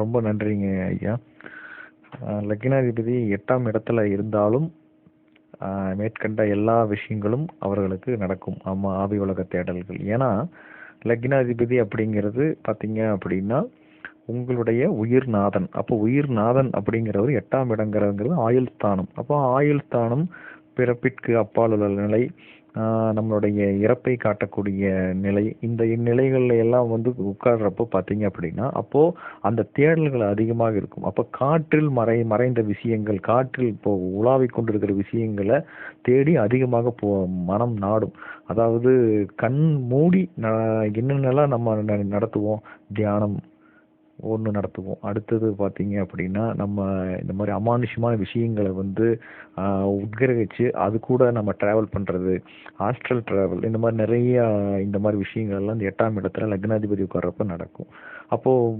ரொம்ப நன்றிங்க ஐயா. லக்கினாதிபதி லக்னாதிபதி எட்டாம் இடத்துல இருந்தாலும் மேற்கண்ட எல்லா விஷயங்களும் அவர்களுக்கு நடக்கும். ஆமாம் ஆவி உலக தேடல்கள். ஏன்னா லக்னாதிபதி அப்படிங்கிறது பார்த்தீங்க அப்படின்னா உங்களுடைய உயிர்நாதன் அப்போ உயிர்நாதன் அப்படிங்கிறவர் எட்டாம் இடங்கிறங்கிறது ஆயுள் ஸ்தானம். அப்போ ஆயுள் ஸ்தானம் பிறப்பிற்கு அப்பால் உள்ள நிலை நம்மளுடைய இறப்பை காட்டக்கூடிய நிலை இந்த நிலைகள்ல எல்லாம் வந்து உட்கார்றப்போ பார்த்தீங்க அப்படின்னா அப்போ அந்த தேடல்கள் அதிகமாக இருக்கும். அப்போ காற்றில் மறை மறைந்த விஷயங்கள் காற்றில் இப்போ உலாவிக் கொண்டிருக்கிற விஷயங்களை தேடி அதிகமாக போ மனம் நாடும். அதாவது கண் மூடி என்னென்னலாம் நம்ம ந- நடத்துவோம்? தியானம் ஒன்று நடத்துவோம். அடுத்தது பார்த்தீங்க அப்படின்னா நம்ம இந்த மாதிரி அமானுஷமான விஷயங்களை வந்து உட்கிரகிச்சு அது கூட நம்ம ட்ராவல் பண்ணுறது ஹாஸ்டல் ட்ராவல் இந்த மாதிரி நிறைய இந்த மாதிரி விஷயங்கள் எல்லாம் இந்த எட்டாம் இடத்துல லக்னாதிபதி உட்கார்றப்ப நடக்கும். அப்போது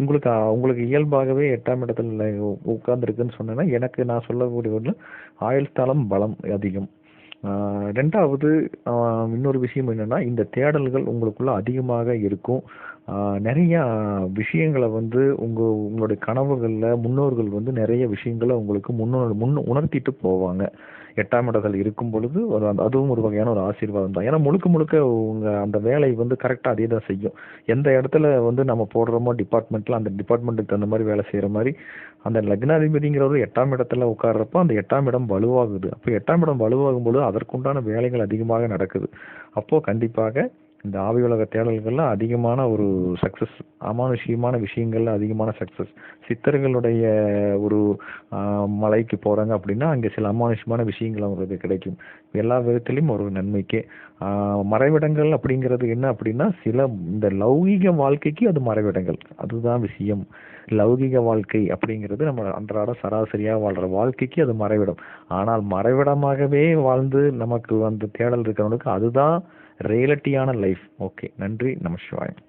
உங்களுக்கு உங்களுக்கு இயல்பாகவே எட்டாம் இடத்துல உட்கார்ந்துருக்குன்னு சொன்னேன்னா எனக்கு நான் சொல்லக்கூடிய ஒன்று ஆயுள் ஸ்தலம் பலம் அதிகம். ரெண்டாவது இன்னொரு விஷயம் என்னென்னா இந்த தேடல்கள் உங்களுக்குள்ள அதிகமாக இருக்கும். நிறைய விஷயங்களை வந்து உங்க உங்களுடைய கனவுகளில் முன்னோர்கள் வந்து நிறைய விஷயங்களை உங்களுக்கு முன்னோ முன் உணர்த்திட்டு போவாங்க. எட்டாம் இடங்கள் இருக்கும் பொழுது ஒரு அந்த- அதுவும் ஒரு வகையான ஒரு ஆசீர்வாதம் தான். ஏன்னா முழுக்க முழுக்க உங்க அந்த வேலை வந்து கரெக்டாக அதே தான் செய்யும். எந்த இடத்துல வந்து நம்ம போடுறோமோ டிபார்ட்மெண்ட்டில் அந்த டிபார்ட்மெண்ட்டுக்கு தகுந்த மாதிரி வேலை செய்கிற மாதிரி அந்த லக்னாதிபதிங்கிறவர் எட்டாம் இடத்துல உட்கார்றப்போ அந்த எட்டாம் இடம் வலுவாகுது. அப்போ எட்டாம் இடம் வலுவாகும் பொழுது அதற்குண்டான வேலைகள் அதிகமாக நடக்குது. அப்போது கண்டிப்பாக இந்த ஆவி உலக தேடல்கள்லாம் அதிகமான ஒரு சக்ஸஸ் அமானுஷியமான விஷயங்கள்ல அதிகமான சக்ஸஸ் சித்தர்களுடைய ஒரு மலைக்கு போறாங்க அப்படின்னா அங்கே சில அமானுஷியமான விஷயங்கள் அவங்களுக்கு கிடைக்கும். எல்லா விதத்திலையும் ஒரு நன்மைக்கு. மறைவிடங்கள் அப்படிங்கிறது என்ன அப்படின்னா சில இந்த லௌகீக வாழ்க்கைக்கு அது மறைவிடங்கள். அதுதான் விஷயம். லௌகீக வாழ்க்கை அப்படிங்கிறது நம்ம அன்றாட சராசரியாக வாழ்ற வாழ்க்கைக்கு அது மறைவிடம். ஆனால் மறைவிடமாகவே வாழ்ந்து நமக்கு அந்த தேடல் இருக்கிறவனுக்கு அதுதான் ரியலிட்டியான லைஃப் ஓகே நன்றி நமசிவாயம்